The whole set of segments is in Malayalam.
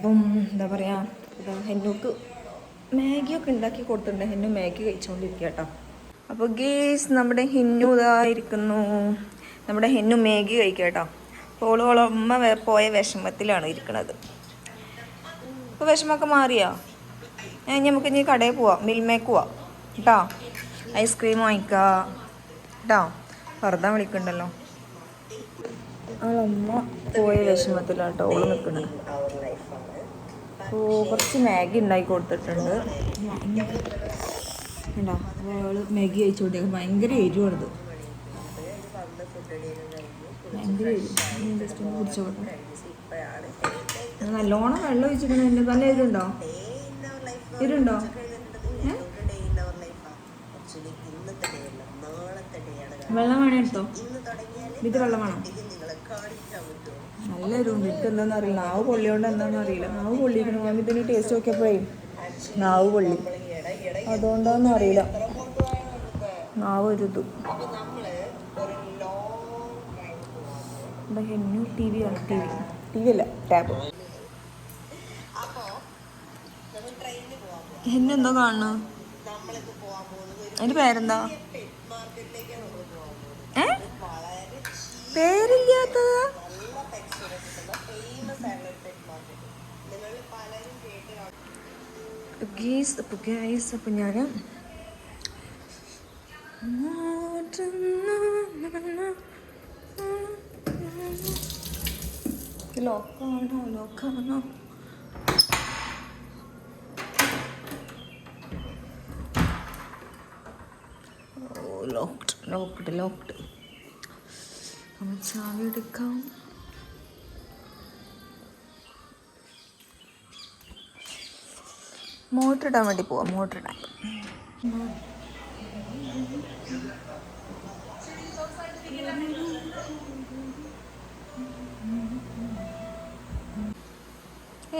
അപ്പം എന്താ പറയുക ഹെന്നുക്ക് മാഗിയൊക്കെ ഉണ്ടാക്കി കൊടുത്തിട്ടുണ്ട്. ഹെന്നു മാഗി കഴിച്ചുകൊണ്ടിരിക്കുക കേട്ടോ. അപ്പോൾ ഗേസ് നമ്മുടെ ഹെന്നു ഇതായിരിക്കുന്നു നമ്മുടെ ഹെന്നു മാഗി കഴിക്കുക കേട്ടോ. അപ്പോൾ ഓൾ ഉമ്മ പോയ വിഷമത്തിലാണ് ഇരിക്കുന്നത് അപ്പോൾ വിഷമമൊക്കെ മാറിയോ? നമുക്ക് ഇനി കടയിൽ പോവാം. മിൽമേക്ക് പോവാം. കേട്ടോ. ഐസ്ക്രീം വാങ്ങിക്കാം. കേട്ടോ. വെറുതെ വിളിക്കണ്ടല്ലോ. അവളമ്മ പോയ വിഷമത്തിലാട്ടോ ഓൾ നിൽക്കുന്നത് അപ്പോൾ കുറച്ച് മാഗി ഉണ്ടാക്കി കൊടുത്തിട്ടുണ്ട്. ഉണ്ടോ മാഗി കഴിച്ചു കൊടുത്തേക്ക് ഭയങ്കര എരിവാണിത്. ഭയങ്കര എരിവ്. നല്ലോണം വെള്ളം ഒഴിച്ചിട്ടുണ്ട് നല്ല എരിവുണ്ടോ? എരിവുണ്ടോ? വെള്ളം വേണേ എടുത്തോ? ഇത് വെള്ളം വേണോ? നല്ല എരിവുണ്ട് എനിക്ക് എന്താണെന്ന് അറിയില്ല. നാവ് പൊള്ളിയോണ്ട് എന്താണെന്ന് അറിയില്ല. നാവ് പൊള്ളിക്കണം ഞാൻ ഇതിന് ടേസ്റ്റ് നോക്കിയപ്പോഴേ നാവ് പൊള്ളി. അതുകൊണ്ടാന്ന് അറിയില്ല. നാവ് ഒരു ഇത്. ടി വി ആണ്. T V. ടി വി അല്ല ടാബ്. എന്നെന്തോ കാണുന്നു അതിന്റെ പേരെന്താ? ഏ? പേരില്ലാത്തതാ? ഗീസ് അപ്പോൾ ഗൈസ് അപ്പോൾ ഞാൻ ലോക്കാണോ ലോക്കാണോ? ലോക്ക്ഡ് ലോക്ക്ഡ് ലോക്ക്ഡ് നമ്മൾ ചാവി എടുക്കാം. മോട്ടർ ഇടാൻ വേണ്ടി പോവാം മോട്ടർ ഇടാൻ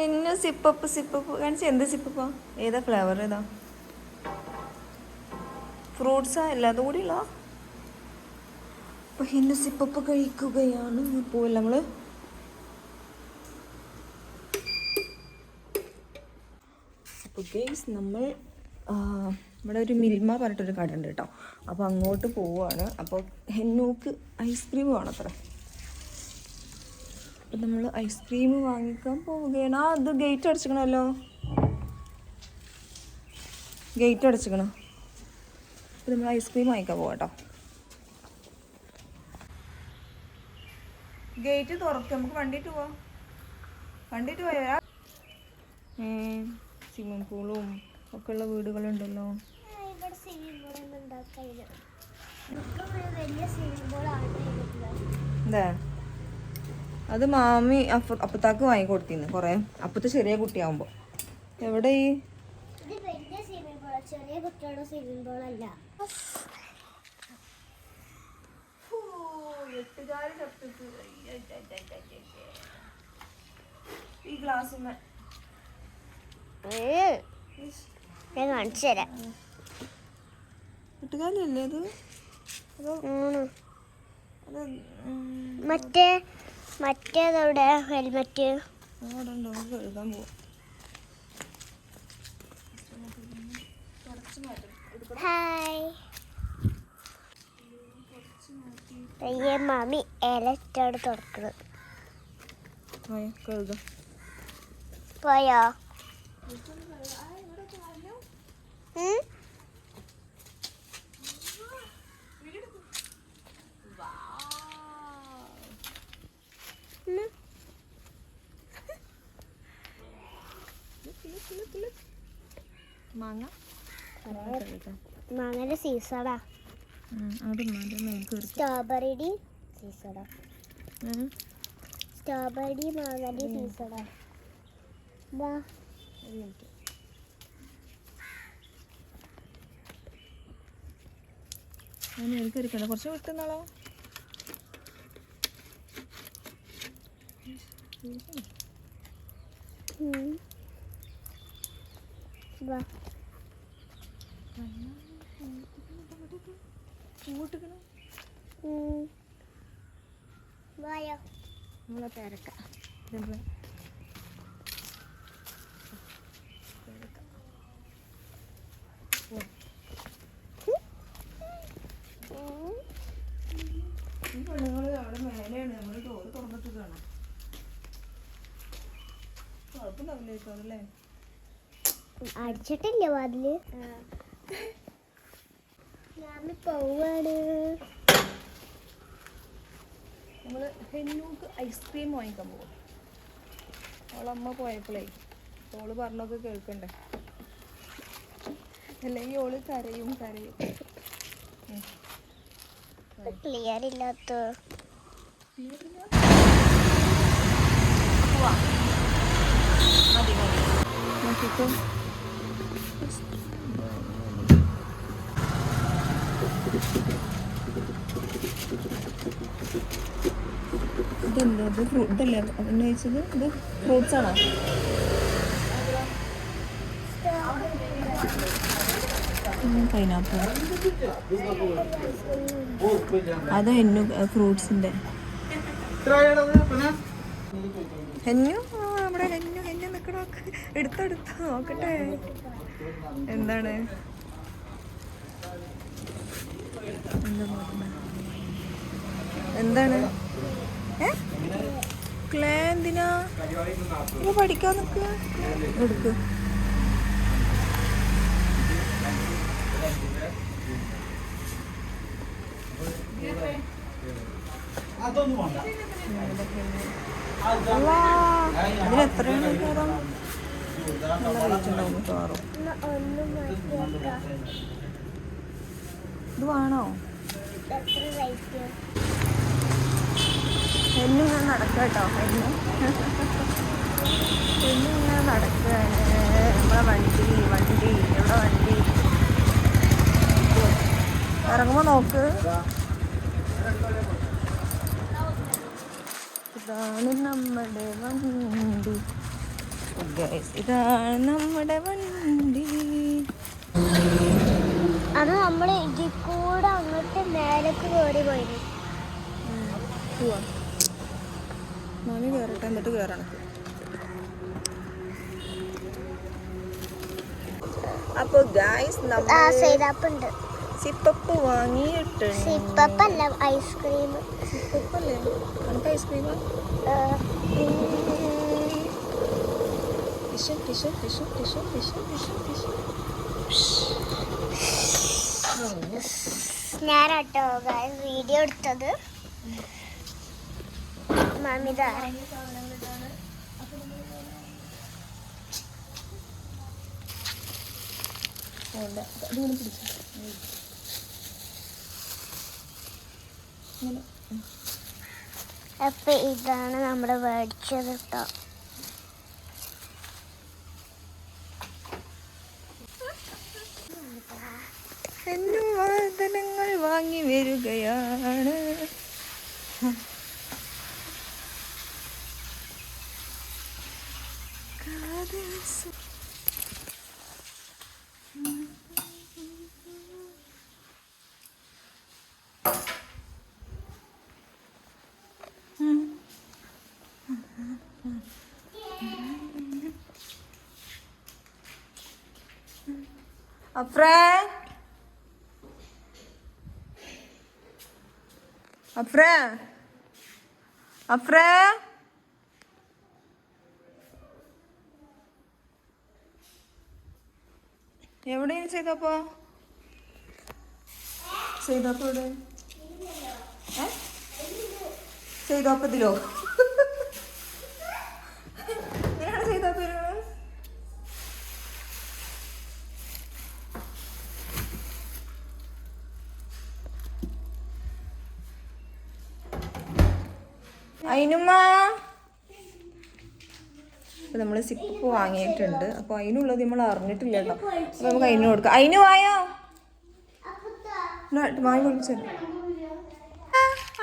എന്നെ സിപ്പപ്പ് സിപ്പപ്പ്. കാണിച്ച എന്ത് സിപ്പപ്പാ? ഏതാ ഫ്ലേവർ ഏതാ? ഫ്രൂട്ട്സാ എല്ലാതും കൂടി ഉള്ള അപ്പൊ എന്നെ സിപ്പപ്പ് കഴിക്കുകയാണ്. പോയില്ല നമ്മൾ? അപ്പോൾ ഗെയ്സ് നമ്മൾ ഇവിടെ ഒരു മിൽമ പറഞ്ഞിട്ടൊരു കട ഉണ്ട് കേട്ടോ. അപ്പോൾ അങ്ങോട്ട് പോവുകയാണ് അപ്പോൾ ഹെന്നൂക്ക് ഐസ്ക്രീം വേണം അത്ര അപ്പം നമ്മൾ ഐസ്ക്രീം വാങ്ങിക്കാൻ പോവുകയാണ്. ആ അത് ഗേറ്റ് അടച്ചിക്കണമല്ലോ ഗേറ്റ് അടച്ചിക്കണം. അപ്പം നമ്മൾ ഐസ്ക്രീം വാങ്ങിക്കാൻ പോവാം കേട്ടോ. ഗേറ്റ് തുറക്കും. നമുക്ക് വണ്ടിയിട്ട് പോവാം. വണ്ടിയിട്ട് പോയാ? സ്വിമ്മിങ് പൂളും ഒക്കെ ഉള്ള വീടുകളുണ്ടല്ലോ സ്വിമ്മിംഗ് സ്വിമ്മിംഗ് എന്താ? അത് മാമി അപ്പ അപ്പത്താക്ക് വാങ്ങി കൊടുത്തിന്ന് കുറേ. അപ്പത്തെ ചെറിയ കുട്ടിയാവുമ്പോൾ എവിടെ ഈ? സ്വിമ്മിംഗ് ചെറിയ കുട്ടികളുടെ സ്വിമ്മിംഗ് പൂൾ അല്ല. ഈ ഗ്ലാസ് ഞാൻ കാണിച്ചു തരാം. വീട്ടുകാരല്ലേ അത്? മറ്റേ മറ്റേതവിടെ ഹെൽമെറ്റ്. കഴുകാൻ പോവാം. ഹായ്. പയ്യെ മാമി ഇലറ്റോട് തുറക്കുന്നത് പോയോ. മാങ്ങ മാങ്ങയുടെ സീസണാ. സ്ട്രോബെറിയുടെ സീസണാ. സ്ട്രോബെറി മാങ്ങയുടെ സീസണാ. വാ ഒരു മിനിറ്റ് ഞാൻ മേൽ കയറിക്കണ്ട കുറച്ച് വിട്ടുന്നാളോ നമ്മളെ പേരക്ക. അതല്ലേ അടിച്ചിട്ടില്ല വാതിൽ? ഞാൻ പോവാണ്. നമ്മൾ ഹെന്നൂക്ക് ഐസ്ക്രീം വാങ്ങിക്കാൻ പോകും അവളമ്മ പോയപ്പോഴേ ഓൾ പറഞ്ഞൊക്കെ കേൾക്കണ്ടേ? അല്ലെങ്കിൽ ഓൾ കരയും കരയും. ക്ലിയർ ഇല്ലാത്ത? മതി മതി നോക്കിക്കോ ഇതെന്താ ഇത് ഫ്രൂ ഇതല്ലേ അവന് കഴിച്ചത് ഇത് ഫ്രൂട്ട്സ് ആണോ. പൈനാപ്പിൾ അത് ഹെന്നു ഫ്രൂട്ട്സിന്റെ ഹെന്നു ആ, നമ്മുടെ ഹെന്നു ഹെന്നു നിക്കണോ എടുത്തെടുത്ത് നോക്കട്ടെ. എന്താണ്? എന്താണ്? ഏ? ക്ലേ എന്തിനാ? ഇപ്പൊ പഠിക്കാൻ നിൽക്കുക എടുക്ക്. അതിനെത്രയാണ് അതിന് ഒന്ന് മാറ്റിയാക്കാം ഇത് വേണോ എന്നും ഞാൻ നടക്കാം കേട്ടോ എന്നും എന്നും ഞാൻ നടക്കുകയാണ് നമ്മളെ വണ്ടി വണ്ടി എവിടെ വണ്ടി ഇറങ്ങുമ്പോൾ നോക്ക് ഇതാണ് നമ്മുടെ വണ്ടി Guys, ഇതാണ് നമ്മുടെ വണ്ടി. അത് നമ്മൾ ഇതിൽ കൂടെ അങ്ങോട്ട് മേലേക്ക് കയറി പോയി പോവാ മാമി കയറട്ടെ എന്നിട്ട് കയറണം ഗായ്സ് നമ്മൾ സൈതാപ്പുണ്ട്. സിപ്പപ്പ് വാങ്ങിയിട്ടുണ്ട്. സിപ്പപ്പല്ല ഐസ്ക്രീം. സിപ്പപ്പല്ലേ? Ice cream ഐസ്ക്രീമാ? Tissue tissue tissue tissue tissue tissue tissue ഞാനാട്ടോ video എടുത്തത്. മാമിത അപ്പൊ ഇതാണ് നമ്മുടെ മേടിച്ചത് കേട്ടോ എന്നും വാദനങ്ങൾ വാങ്ങി വരികയാണ്. A സു- അഫ്രേ. അഫ്ര. എവിടെയാണ് ചെയ്തപ്പോ? ചെയ്തപ്പോ എവിടെ ചെയ്തപ്പോ ഇതിലോ? അയിനുമ്മ അപ്പൊ നമ്മൾ സിപ്പ് വാങ്ങിയിട്ടുണ്ട് അപ്പൊ അതിനുള്ളത് നമ്മൾ അറിഞ്ഞിട്ടില്ല കേട്ടോ അപ്പൊ നമുക്ക് അതിന് കൊടുക്കാം അതിന് വായോ വാങ്ങി വിളിച്ചു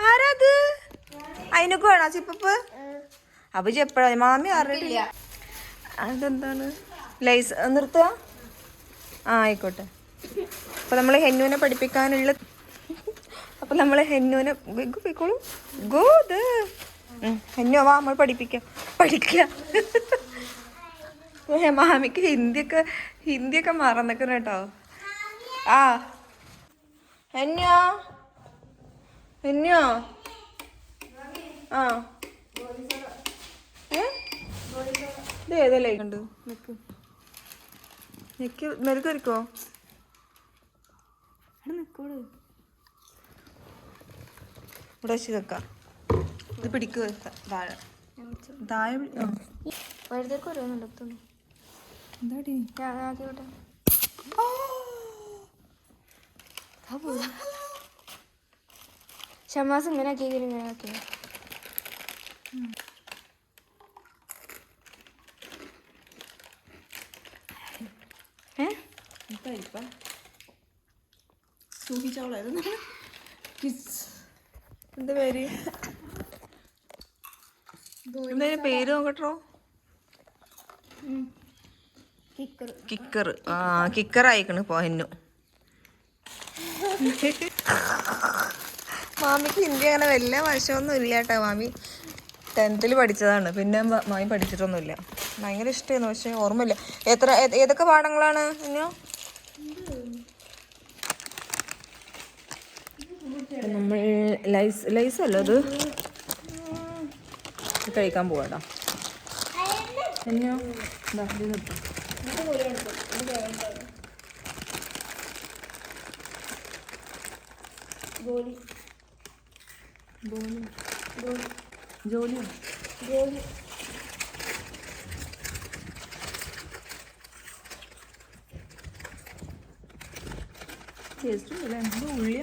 ആരാത് അതിനൊക്കെ വേണോ സിപ്പപ്പ് അപ്പൊ എപ്പോഴാ മാമി അറിഞ്ഞിട്ടില്ല അതെന്താണ് ലൈസ് നിർത്തുക ആ ആയിക്കോട്ടെ അപ്പൊ നമ്മൾ ഹെന്നുവിനെ പഠിപ്പിക്കാനുള്ള അപ്പൊ നമ്മൾ ഹെന്നുവിനെ പോയിക്കോളൂ ഗോ ഇത് ഹെന്നു വാ നമ്മൾ പഠിപ്പിക്കാം. പഠിക്കാം. മാമിക്ക് ഹിന്ദിയൊക്കെ ഹിന്ദിയൊക്കെ മറന്നിക്കണം കേട്ടോ. ആ. എന്നോ എന്നോ ആ. ഇത് ഏതല്ലേ? ഉണ്ട് നിക്ക്. നിക്ക് മെരുക്കരിക്കോ ഇവിടെ വെച്ച് വെക്കാം. ഇത് പിടിക്കുക താഴെ. താഴെ. വഴുതേക്ക് ഓരോന്നുണ്ട്. എന്താടി? ഞാൻ ആക്കി വിട്ടെ ഷമാസ് ഇങ്ങനെ ആക്കി ഇങ്ങനെ ആക്കി. സൂഹിച്ചവളായിരുന്നു എന്താ പേര്? എന്തായാലും പേര് നോക്കട്ടോ. കിക്കർ കിക്കർ ആ കിക്കർ അയക്കണ് പോഹന്നു മാമിക്ക് ഹിന്ദി അങ്ങനെ വല്ല വശമൊന്നും ഇല്ല കേട്ടോ മാമി ടെൻത്തിൽ പഠിച്ചതാണ്. പിന്നെ മാമി പഠിച്ചിട്ടൊന്നുമില്ല. ഭയങ്കര ഇഷ്ടമായിരുന്നു പക്ഷെ ഓർമ്മയില്ല. എത്ര ഏതൊക്കെ പാഠങ്ങളാണ് ഇന്നോ? നമ്മൾ ലൈസ് ലൈസ് അല്ലോ അത്? കഴിക്കാൻ പോവാട്ടോ എന്നോ ജോലി. ജോലിയോ ഗോലി ടേസ്റ്റ് എന്ത് ഉള്ളിയ?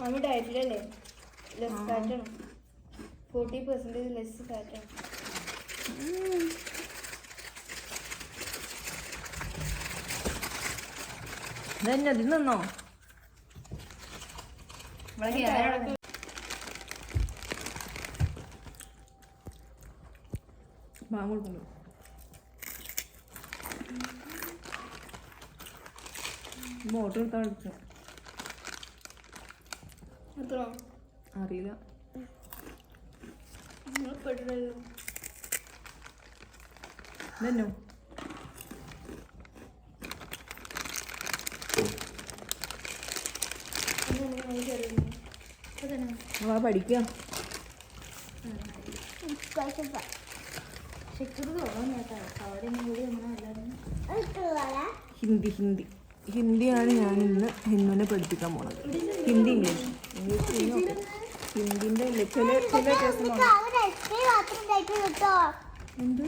മമ്മി ഡയറ്റിലല്ലേ ലെസ് ഫാറ്റാണ് ഫോർട്ടി പെർസെന്റേജ് ലെസ് ഫാറ്റാണ് ഇതന്നെ അതിൽ നിന്നോ എടുത്താ വിളിച്ചോ എത്ര അറിയില്ല ഇതന്നോ? ആ ഹിന്ദി ഹിന്ദി. ഹിന്ദിയാണ് ഞാൻ ഇന്ന് ഹിന്ദുവിനെ പഠിപ്പിക്കാൻ പോണത്. ഹിന്ദി ഇംഗ്ലീഷ്. ഇംഗ്ലീഷ് ഹിന്ദിന്റെ ചില ചില എന്ത്?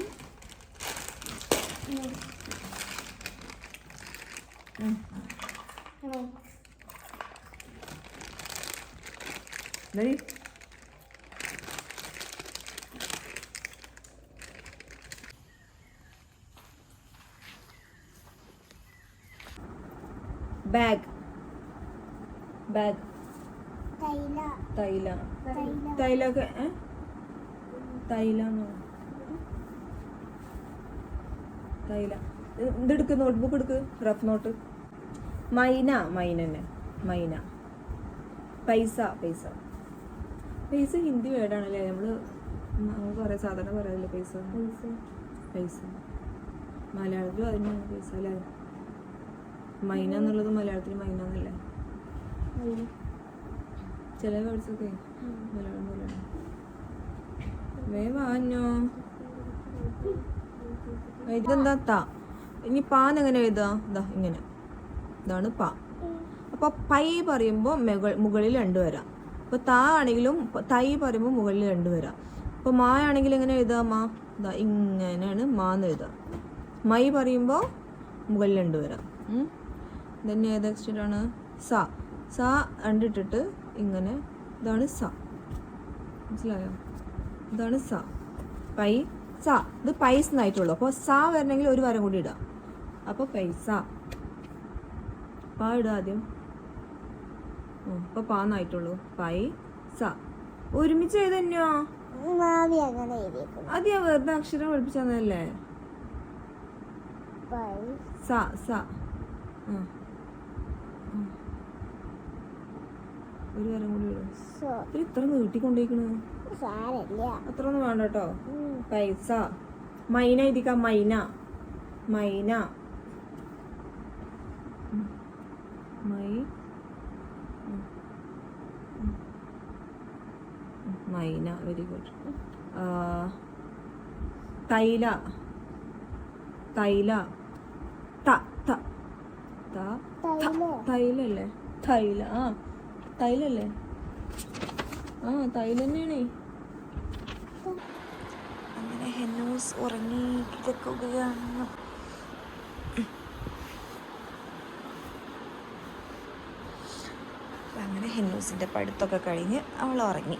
ബാഗ് ബാഗ് തൈല തൈല തൈലാണോ തൈല ഇത് ഇതെടുക്ക് നോട്ട്ബുക്ക് എടുക്ക്? റഫ് നോട്ട് മൈന. മൈന തന്നെ. മൈന. പൈസ. പൈസ. പൈസ ഹിന്ദി വേർഡാണല്ലേ? നമ്മൾ പറയാം സാധാരണ പറയാറില്ല പൈസ? പൈസ. മലയാളത്തിലും അതിനാണ് പൈസ അല്ലേ? മൈന എന്നുള്ളത് മലയാളത്തിൽ മൈന എന്നല്ലേ? ചില വേർഡ്സൊക്കെ മലയാളം പോലെയാണ് വേ വാഞ്ഞോ ഇതെന്താ ത? ഇനി പാന്ന് എങ്ങനെ എഴുതാ? ഇതാ ഇങ്ങനെ. ഇതാണ് പ. അപ്പോൾ പൈ പറയുമ്പോൾ മുകൾ മുകളിൽ രണ്ട് വരാം. അപ്പോൾ താ ആണെങ്കിലും തൈ പറയുമ്പോൾ മുകളിൽ രണ്ട് വരാം. അപ്പോൾ മാ ആണെങ്കിൽ എങ്ങനെ എഴുതാ മാ? ഇതാ ഇങ്ങനെയാണ് മാ എന്ന് എഴുതാം. മൈ പറയുമ്പോൾ മുകളിൽ രണ്ട് വരാം. Then ഏത് അക്ഷരമാണ് സ. സ രണ്ടിട്ടിട്ട് ഇങ്ങനെ ഇതാണ് സ. മനസ്സിലായോ? ഇതാണ് സ. പൈ സ. ഇത് പൈസ എന്നായിട്ടുള്ളൂ. അപ്പോൾ സ വരണമെങ്കിൽ ഒരു വരം കൂടി ഇടാം. അപ്പോൾ പൈസ പാ ഇടുക ആദ്യം. അപ്പോൾ പാന്നായിട്ടുള്ളൂ പൈ സ. ഒരുമിച്ച് എഴുതന്നെയോ അത് ഞാൻ വെറുതെ അക്ഷരം പഠിപ്പിച്ചതല്ലേ സ സ. ആ. ഒരു വരം കൂടി ഇടും ഇത് ഇത്ര നീട്ടിക്കൊണ്ടേക്കണ്. സാരല്ല അത്ര ഒന്നും വേണ്ട കേട്ടോ പൈസ. മൈന ഇതിക്ക മൈന. മൈന. മൈ. മൈന വെരി ഗുഡ് തൈല. തൈല. ത ത. ത ഥ. തൈലോ? തൈലല്ലേ? തൈല. ആ. തൈലല്ലേ? ആ തൈല തന്നെയാണേ അങ്ങനെ ഹെന്നൂസ് ഉറങ്ങി കിടക്കുകയാണ്. അങ്ങനെ ഹെന്നൂസിന്റെ പഠിത്തമൊക്കെ കഴിഞ്ഞ് അവൾ ഉറങ്ങി.